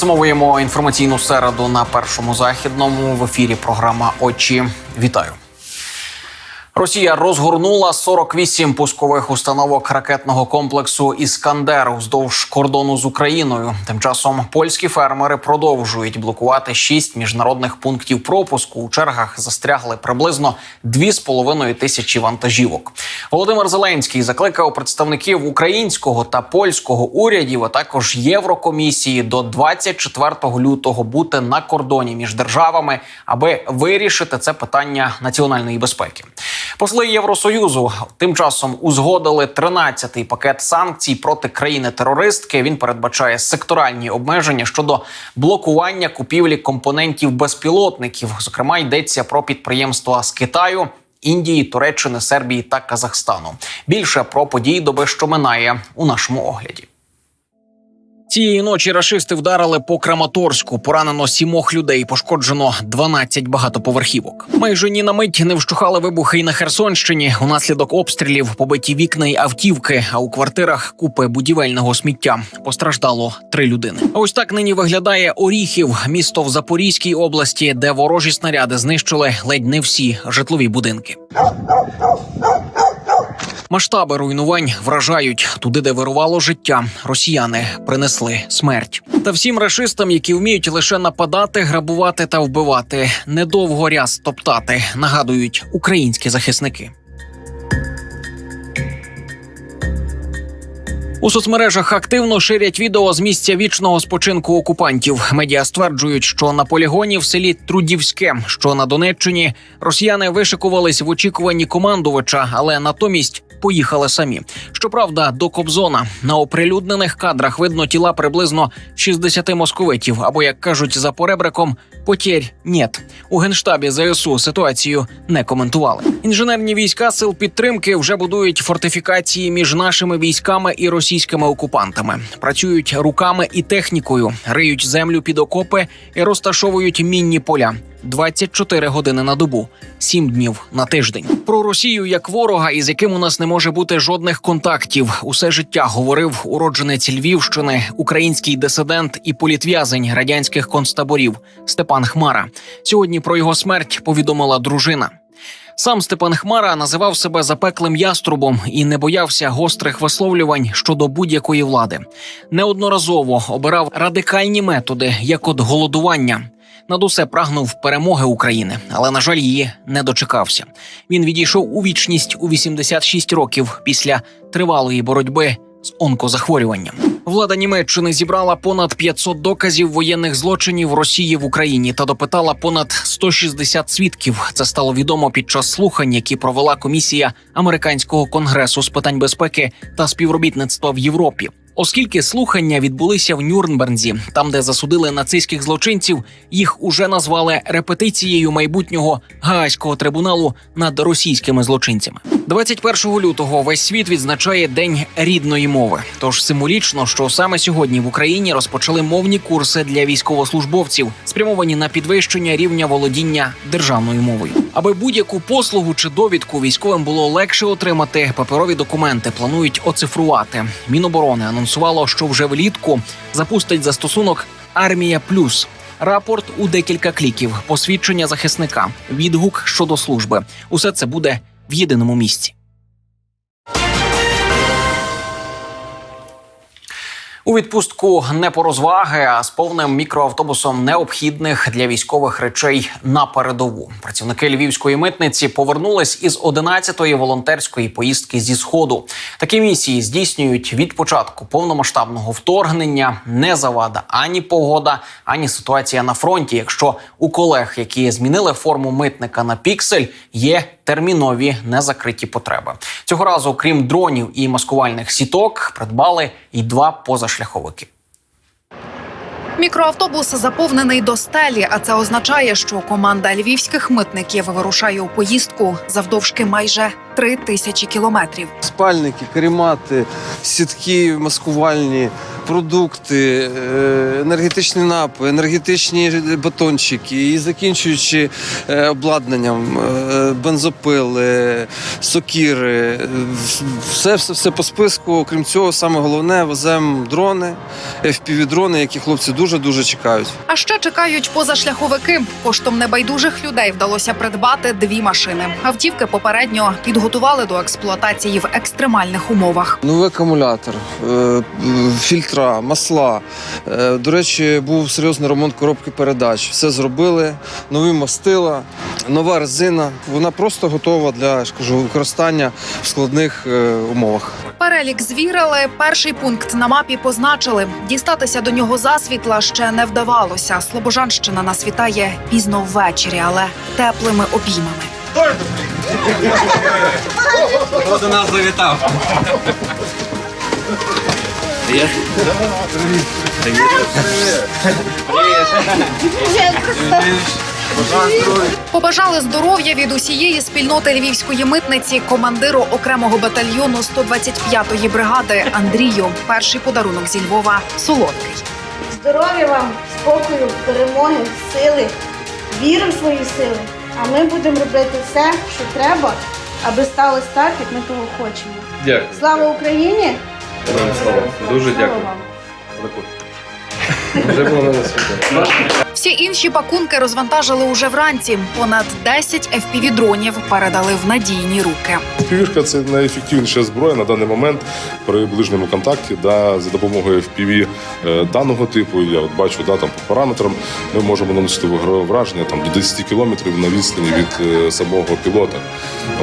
Підсумовуємо інформаційну середу на першому західному в ефірі. Програма Очі. Вітаю. Росія розгорнула 48 пускових установок ракетного комплексу Іскандер уздовж кордону з Україною. Тим часом польські фермери продовжують блокувати шість міжнародних пунктів пропуску. У чергах застрягли приблизно 2,5 тисячі вантажівок. Володимир Зеленський закликав представників українського та польського урядів, а також Єврокомісії до 24 лютого бути на кордоні між державами, аби вирішити це питання національної безпеки. Посли Євросоюзу тим часом узгодили 13-й пакет санкцій проти країни-терористки. Він передбачає секторальні обмеження щодо блокування купівлі компонентів безпілотників. Зокрема, йдеться про підприємства з Китаю. Індії, Туреччини, Сербії та Казахстану. Більше про події доби, що минає у нашому огляді. Цієї ночі рашисти вдарили по Краматорську. Поранено сімох людей, пошкоджено 12 багатоповерхівок. Майже ні на мить не вщухали вибухи і на Херсонщині. Унаслідок обстрілів побиті вікна й автівки. А у квартирах купи будівельного сміття постраждало три людини. А ось так нині виглядає Оріхів, місто в Запорізькій області, де ворожі снаряди знищили ледь не всі житлові будинки. Масштаби руйнувань вражають туди, де вирувало життя. Росіяни принесли смерть. Та всім рашистам, які вміють лише нападати, грабувати та вбивати, недовго ряс топтати, нагадують українські захисники. У соцмережах активно ширять відео з місця вічного спочинку окупантів. Медіа стверджують, що на полігоні в селі Трудівське, що на Донеччині, росіяни вишикувались в очікуванні командувача, але натомість поїхали самі. Щоправда, до Кобзона на оприлюднених кадрах видно тіла приблизно 60 московитів, або як кажуть за поребриком, потєрь нет. У генштабі ЗСУ ситуацію не коментували. Інженерні війська сил підтримки вже будують фортифікації між нашими військами і російськими окупантами. Працюють руками і технікою, риють землю під окопи і розташовують мінні поля. 24 години на добу, 7 днів на тиждень. Про Росію як ворога, із яким у нас не може бути жодних контактів. Усе життя говорив уродженець Львівщини, український дисидент і політв'язень радянських концтаборів Степан Хмара. Сьогодні про його смерть повідомила дружина. Сам Степан Хмара називав себе запеклим яструбом і не боявся гострих висловлювань щодо будь-якої влади. Неодноразово обирав радикальні методи, як от голодування. Над усе прагнув перемоги України, але на жаль, її не дочекався. Він відійшов у вічність у 86 років після тривалої боротьби з онкозахворюванням. Влада Німеччини зібрала понад 500 доказів воєнних злочинів Росії в Україні та допитала понад 160 свідків. Це стало відомо під час слухань, які провела комісія американського конгресу з питань безпеки та співробітництва в Європі. Оскільки слухання відбулися в Нюрнбернзі, там де засудили нацистських злочинців, їх уже назвали репетицією майбутнього гаазького трибуналу над російськими злочинцями. 21 лютого весь світ відзначає День рідної мови. Тож символічно, що саме сьогодні в Україні розпочали мовні курси для військовослужбовців, спрямовані на підвищення рівня володіння державною мовою. Аби будь-яку послугу чи довідку військовим було легше отримати, паперові документи планують оцифрувати. Міноборони анонсувало, що вже влітку запустить застосунок Армія Плюс. Рапорт у декілька кліків, посвідчення захисника, відгук щодо служби. Усе це буде в єдиному місці. У відпустку не по розваги, а з повним мікроавтобусом необхідних для військових речей на передову. Працівники львівської митниці повернулись із 11-ї волонтерської поїздки зі сходу. Такі місії здійснюють від початку повномасштабного вторгнення. Не завада ані погода, ані ситуація на фронті. Якщо у колег, які змінили форму митника на піксель, є термінові незакриті потреби. Цього разу, крім дронів і маскувальних сіток, придбали й два позашляховики. Мікроавтобус заповнений до стелі, а це означає, що команда львівських митників вирушає у поїздку завдовжки майже три тисячі кілометрів. Спальники, каремати, сітки маскувальні, продукти, е, енергетичні напої, енергетичні батончики і закінчуючи е, обладнанням, е, бензопили, сокіри, все, все, все по списку. Окрім цього, саме головне веземо дрони, FPV-дрони, які хлопці дуже дуже чекають. А ще чекають позашляховики. Коштом небайдужих людей вдалося придбати дві машини. Автівки попередньо підготували до експлуатації в екстремальних умовах. Новий акумулятор, е, фільтра, масла. Е, До речі, був серйозний ремонт коробки передач. Все зробили, нові мастила, нова резина. Вона просто готова для я ж кажу, використання в складних е, умовах. Перелік звірили. Перший пункт на мапі позначили. Дістатися до нього засвітла ще не вдавалося. Слобожанщина нас вітає пізно ввечері, але теплими обіймами. Хто до нас завітав? Побажали здоров'я від усієї спільноти львівської митниці командиру окремого батальйону 125-ї бригади Андрію. Перший подарунок зі Львова солодкий. Здоров'я вам, спокою, перемоги, сили, віри в свої сили. А ми будемо робити все, що треба, аби сталося так, як ми того хочемо. Дякую. Слава Україні! Героям слава. Дуже Слава дякую. вам! Вже було на. Всі інші пакунки розвантажили уже вранці. Понад 10 fpv дронів передали в надійні руки. FPV-шка – це найефективніша зброя на даний момент при ближньому контакті. Да, за допомогою FPV е, даного типу, я от бачу, да, там по параметрам ми можемо наносити вогневе враження там до 10 кілометрів на відстані від е, самого пілота.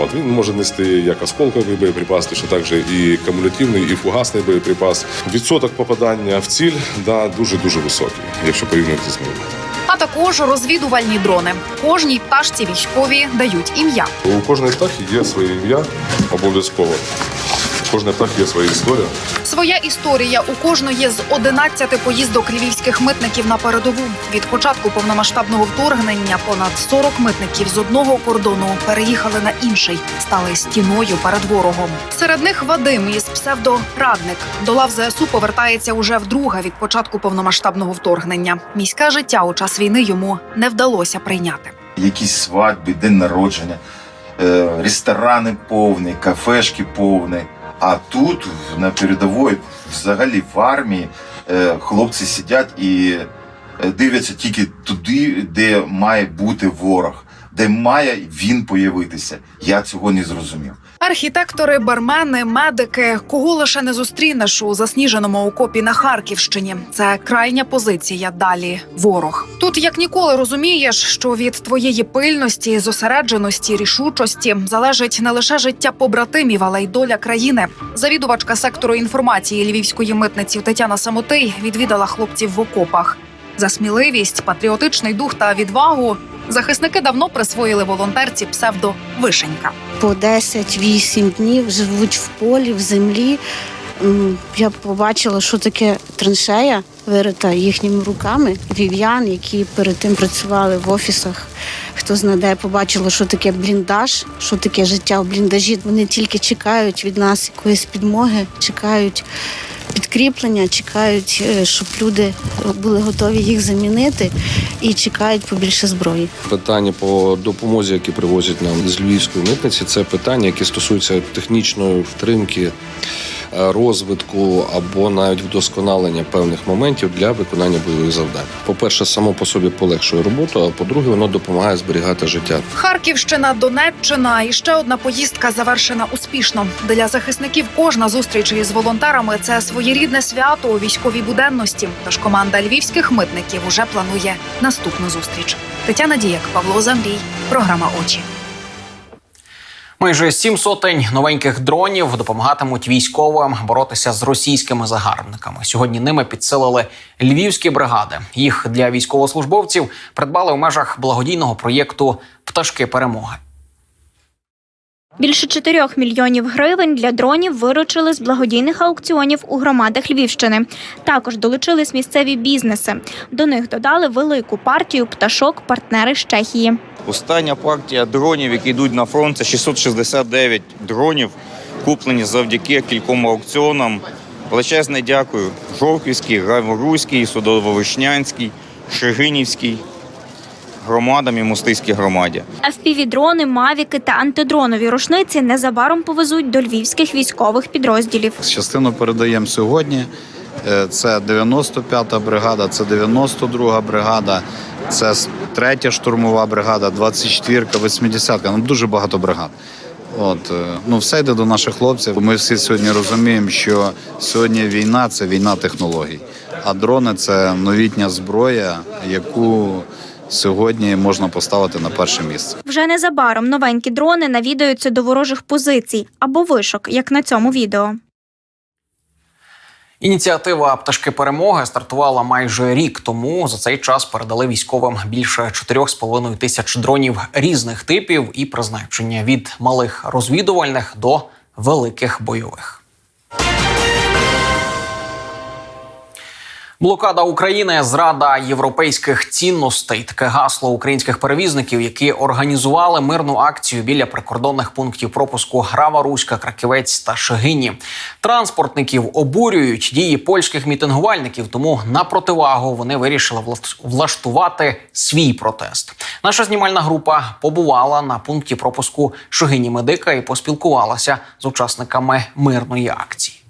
От він може нести як осколковий боєприпас, точно так же і кумулятивний, і фугасний боєприпас. Відсоток попадання в ціль да, дуже дуже високий, якщо порівнювати з ними, А також розвідувальні дрони. Кожній пташці військові дають ім'я. У кожної птахи є своє ім'я обов'язково. Птахи є своя історія. Своя історія у кожної з 11 поїздок львівських митників на передову. Від початку повномасштабного вторгнення понад 40 митників з одного кордону переїхали на інший, стали стіною перед ворогом. Серед них Вадим із псевдо Радник до лав ЗСУ повертається уже вдруге від початку повномасштабного вторгнення. Міське життя у час війни йому не вдалося прийняти. якісь свадьби, день народження, е, ресторани повні, кафешки повні. А тут на передовій, взагалі в армії, е, хлопці сидять і е, дивляться тільки туди, де має бути ворог, де має він появитися. Я цього не зрозумів. Архітектори, бармени, медики, кого лише не зустрінеш у засніженому окопі на Харківщині. Це крайня позиція. Далі ворог. Тут як ніколи розумієш, що від твоєї пильності, зосередженості, рішучості залежить не лише життя побратимів, але й доля країни. Завідувачка сектору інформації львівської митниці Тетяна Самотий відвідала хлопців в окопах. За сміливість, патріотичний дух та відвагу захисники давно присвоїли волонтерці псевдо Вишенька. по 10-8 днів живуть в полі, в землі. Я побачила, що таке траншея, вирита їхніми руками. Львів'ян, які перед тим працювали в офісах. Хто знаде, побачила, що таке бліндаж, що таке життя в бліндажі. Вони тільки чекають від нас якоїсь підмоги, чекають підкріплення, чекають, е, щоб люди були готові їх замінити і чекають побільше зброї. Питання по допомозі, які привозять нам з львівської митниці, це питання, які стосуються технічної втримки, е, розвитку або навіть вдосконалення певних моментів для виконання бойових завдань. По-перше, само по собі полегшує роботу, а по-друге, воно допомагає зберігати життя. Харківщина, Донеччина і ще одна поїздка завершена успішно. Для захисників кожна зустріч із волонтерами це своєрідне свято у військовій буденності. Тож команда львівських митників уже планує наступну зустріч. Тетяна Діяк, Павло Замрій, програма Очі. Майже сім сотень новеньких дронів допомагатимуть військовим боротися з російськими загарбниками. Сьогодні ними підсилили львівські бригади. Їх для військовослужбовців придбали у межах благодійного проєкту Пташки перемоги. Більше 4 мільйонів гривень для дронів виручили з благодійних аукціонів у громадах Львівщини. Також долучились місцеві бізнеси. До них додали велику партію пташок партнери з Чехії. Остання партія дронів, які йдуть на фронт, це 669 дронів, куплені завдяки кільком аукціонам Величезне дякую Жовківській, Граворуській, Судово-Вишнянській, Шегинівській громадам і Мостиській громаді. FPV-дрони, мавіки та антидронові рушниці незабаром повезуть до львівських військових підрозділів. Частину передаємо сьогодні. Е, Це 95-та бригада, це 92-га бригада, це 3-я штурмова бригада, 24-ка, 80-ка. Ну дуже багато бригад. От е, ну все йде до наших хлопців. Ми всі сьогодні розуміємо, що сьогодні війна це війна технологій, а дрони це новітня зброя, яку сьогодні можна поставити на перше місце. Вже незабаром новенькі дрони навідаються до ворожих позицій або вишок, як на цьому відео. Ініціатива пташки перемоги стартувала майже рік тому. За цей час передали військовим більше 4,5 тисяч дронів різних типів і призначення від малих розвідувальних до великих бойових. Блокада України зрада європейських цінностей. Таке гасло українських перевізників, які організували мирну акцію біля прикордонних пунктів пропуску Грава Руська, Краківець та Шегині. Транспортників обурюють дії польських мітингувальників. Тому на противагу вони вирішили влаштувати свій протест. Наша знімальна група побувала на пункті пропуску Шегині Медика і поспілкувалася з учасниками мирної акції.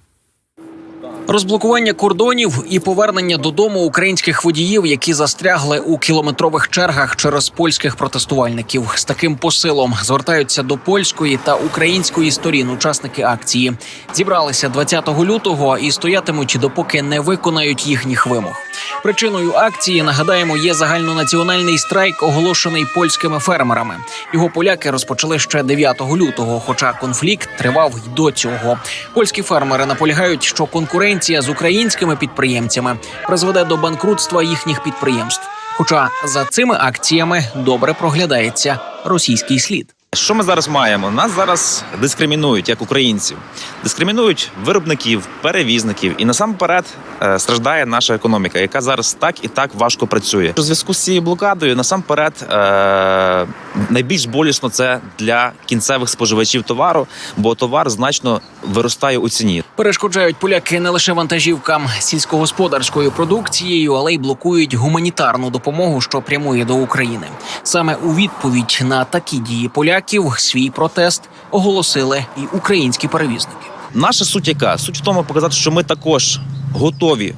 Розблокування кордонів і повернення додому українських водіїв, які застрягли у кілометрових чергах через польських протестувальників. З таким посилом звертаються до польської та української сторін учасники акції. Зібралися 20 лютого і стоятимуть, допоки не виконають їхніх вимог. Причиною акції нагадаємо є загальнонаціональний страйк, оголошений польськими фермерами. Його поляки розпочали ще 9 лютого, хоча конфлікт тривав й до цього. Польські фермери наполягають, що конкуренція з українськими підприємцями призведе до банкрутства їхніх підприємств. Хоча за цими акціями добре проглядається російський слід. Що ми зараз маємо? Нас зараз дискримінують як українців, дискримінують виробників, перевізників, і насамперед е, страждає наша економіка, яка зараз так і так важко працює. У зв'язку з цією блокадою, насамперед, е, найбільш болісно це для кінцевих споживачів товару, бо товар значно виростає у ціні. Перешкоджають поляки не лише вантажівкам сільськогосподарською продукцією, але й блокують гуманітарну допомогу, що прямує до України. Саме у відповідь на такі дії поляків свій протест оголосили і українські перевізники. Наша суть яка? Суть в тому показати, що ми також готові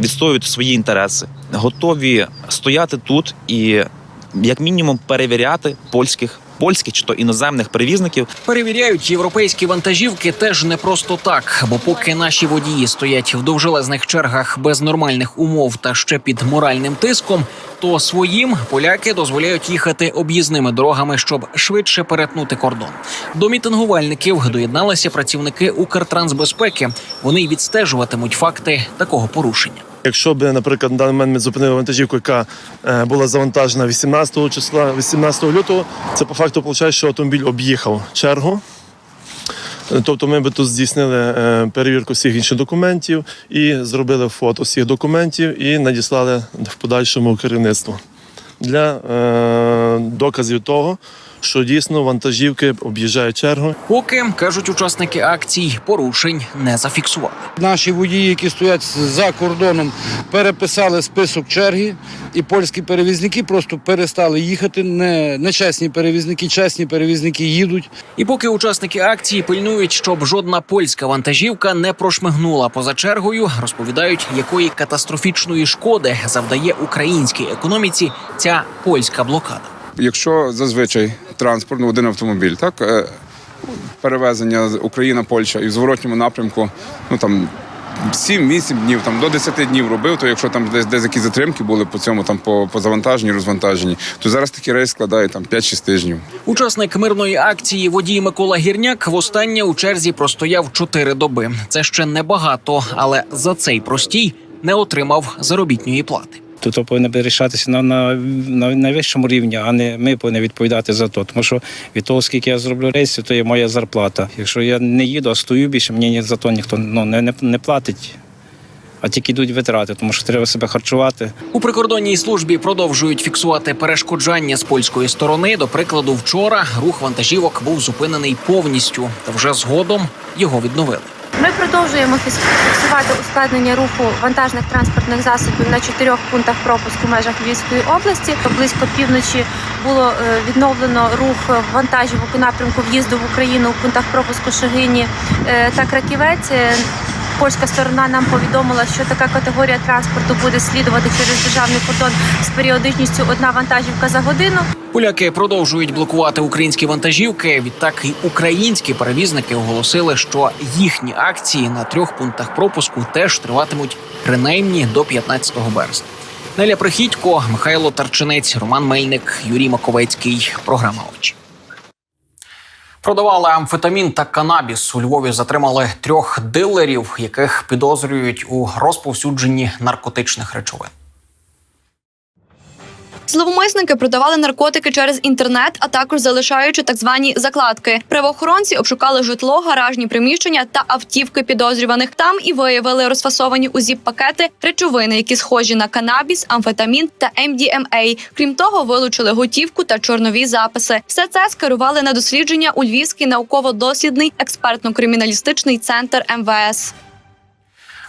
відстоювати свої інтереси, готові стояти тут і як мінімум перевіряти польських. Польських чи то іноземних перевізників Перевіряють європейські вантажівки теж не просто так, бо поки наші водії стоять в довжелезних чергах без нормальних умов та ще під моральним тиском, то своїм поляки дозволяють їхати об'їзними дорогами, щоб швидше перетнути кордон. До мітингувальників доєдналися працівники Укртрансбезпеки. Вони відстежуватимуть факти такого порушення. Якщо б, наприклад, на даний момент ми зупинили вантажівку, яка е, була завантажена 18 числа, 18 лютого, це по факту виходить, що автомобіль об'їхав чергу. Тобто ми би тут здійснили е, перевірку всіх інших документів і зробили фото всіх документів і надіслали в подальшому керівництву для е, доказів того, що дійсно вантажівки об'їжджають чергу. Поки кажуть учасники акцій, порушень не зафіксували. Наші водії, які стоять за кордоном, переписали список черги, і польські перевізники просто перестали їхати. Не, нечесні перевізники, чесні перевізники їдуть. І поки учасники акції пильнують, щоб жодна польська вантажівка не прошмигнула поза чергою, розповідають, якої катастрофічної шкоди завдає українській економіці ця польська блокада. Якщо зазвичай транспорт, ну, один автомобіль, так е, перевезення з Україна, Польща і в зворотньому напрямку, ну там. 7-8 днів, там до 10 днів робив, то якщо там десь десь якісь затримки були по цьому, там по, по завантаженню, розвантаженні, то зараз такий рейс складає там 5-6 тижнів. Учасник мирної акції водій Микола Гірняк востаннє у черзі простояв 4 доби. Це ще небагато, але за цей простій не отримав заробітної плати. Тут повинно вирішатися на, на, на найвищому рівні, а не ми повинні відповідати за то. Тому що від того, скільки я зроблю рейсів, то є моя зарплата. Якщо я не їду, а стою більше, мені за то ніхто ну, не, не, не платить. А тільки йдуть витрати, тому що треба себе харчувати. У прикордонній службі продовжують фіксувати перешкоджання з польської сторони. До прикладу, вчора рух вантажівок був зупинений повністю, та вже згодом його відновили. Ми продовжуємо фіксувати ускладнення руху вантажних транспортних засобів на чотирьох пунктах пропуску в межах Львівської області. Близько півночі було е, відновлено рух вантажів у напрямку в'їзду в Україну у пунктах пропуску Шегині е, та Краківець. Польська сторона нам повідомила, що така категорія транспорту буде слідувати через державний кордон з періодичністю одна вантажівка за годину. Поляки продовжують блокувати українські вантажівки. Відтак і українські перевізники оголосили, що їхні акції на трьох пунктах пропуску теж триватимуть принаймні до 15 березня. Неля Прихідько, Михайло Тарчинець, Роман Мельник, Юрій Маковецький. Програма очі. Продавали амфетамін та канабіс. У Львові затримали трьох дилерів, яких підозрюють у розповсюдженні наркотичних речовин. Зловмисники продавали наркотики через інтернет, а також залишаючи так звані закладки. Правоохоронці обшукали житло, гаражні приміщення та автівки підозрюваних. Там і виявили розфасовані у зіп-пакети речовини, які схожі на канабіс, амфетамін та MDMA. Крім того, вилучили готівку та чорнові записи. Все це скерували на дослідження у Львівський науково-дослідний експертно-криміналістичний центр МВС.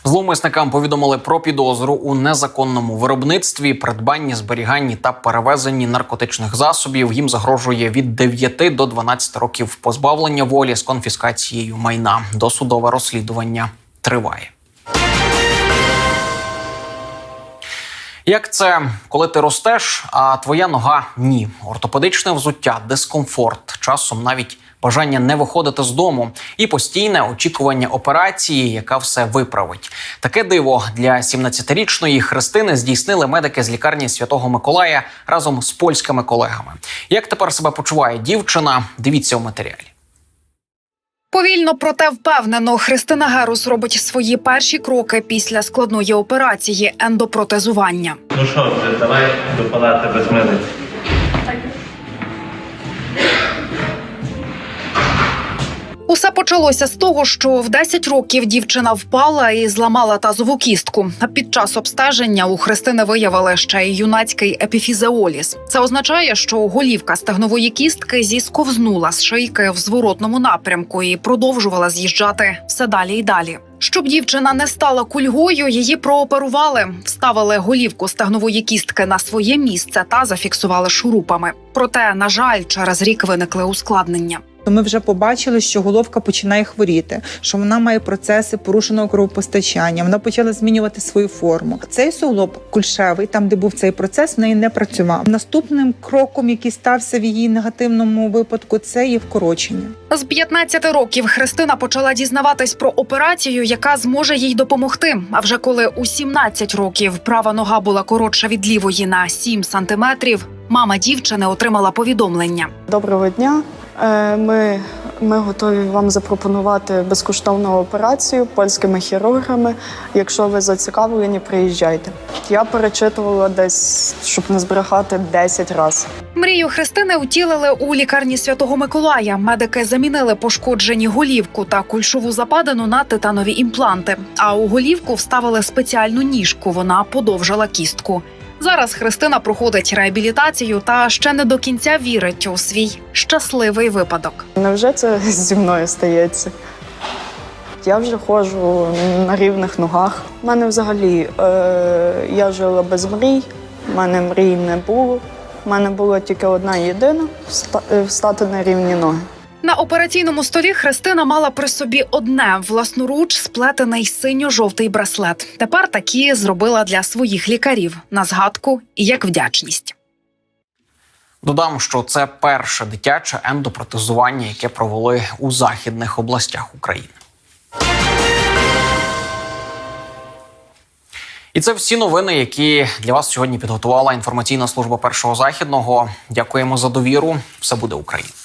Зловмисникам повідомили про підозру у незаконному виробництві, придбанні, зберіганні та перевезенні наркотичних засобів. Їм загрожує від 9 до 12 років позбавлення волі з конфіскацією майна. Досудове розслідування триває. Як це, коли ти ростеш, а твоя нога ні? Ортопедичне взуття, дискомфорт, часом навіть бажання не виходити з дому і постійне очікування операції, яка все виправить. Таке диво для 17-річної Христини здійснили медики з лікарні Святого Миколая разом з польськими колегами. Як тепер себе почуває дівчина? Дивіться у матеріалі. Повільно, проте впевнено, Христина Герус робить свої перші кроки після складної операції ендопротезування. Ну що, вже давай до палати без милиці. Усе почалося з того, що в 10 років дівчина впала і зламала тазову кістку. А під час обстеження у Христини виявили ще й юнацький епіфізеоліз. Це означає, що голівка стегнової кістки зісковзнула з шийки в зворотному напрямку і продовжувала з'їжджати все далі і далі. Щоб дівчина не стала кульгою, її прооперували, вставили голівку стегнової кістки на своє місце та зафіксували шурупами. Проте, на жаль, через рік виникли ускладнення. То ми вже побачили, що головка починає хворіти, що вона має процеси порушеного кровопостачання. Вона почала змінювати свою форму. Цей суглоб кульшевий, там де був цей процес, в неї не працював. Наступним кроком, який стався в її негативному випадку, це є вкорочення. З 15 років Христина почала дізнаватись про операцію, яка зможе їй допомогти. А вже коли у 17 років права нога була коротша від лівої на 7 сантиметрів, мама дівчини отримала повідомлення. Доброго дня. Е, Ми, ми готові вам запропонувати безкоштовну операцію польськими хірургами. Якщо ви зацікавлені, приїжджайте. Я перечитувала десь, щоб не збрехати 10 разів. Мрію Христини втілили у лікарні Святого Миколая. Медики замінили пошкоджені голівку та кульшову западину на титанові імпланти. А у голівку вставили спеціальну ніжку. Вона подовжила кістку. Зараз Христина проходить реабілітацію та ще не до кінця вірить у свій щасливий випадок. Невже це зі мною стається? Я вже ходжу на рівних ногах. У мене взагалі е, я жила без мрій, у мене мрій не було. У мене була тільки одна єдина е, встати на рівні ноги. На операційному столі Христина мала при собі одне власноруч сплетений синьо-жовтий браслет. Тепер такі зробила для своїх лікарів на згадку і як вдячність. Додам, що це перше дитяче ендопротезування, яке провели у західних областях України. І це всі новини, які для вас сьогодні підготувала інформаційна служба першого західного. Дякуємо за довіру. Все буде Україна.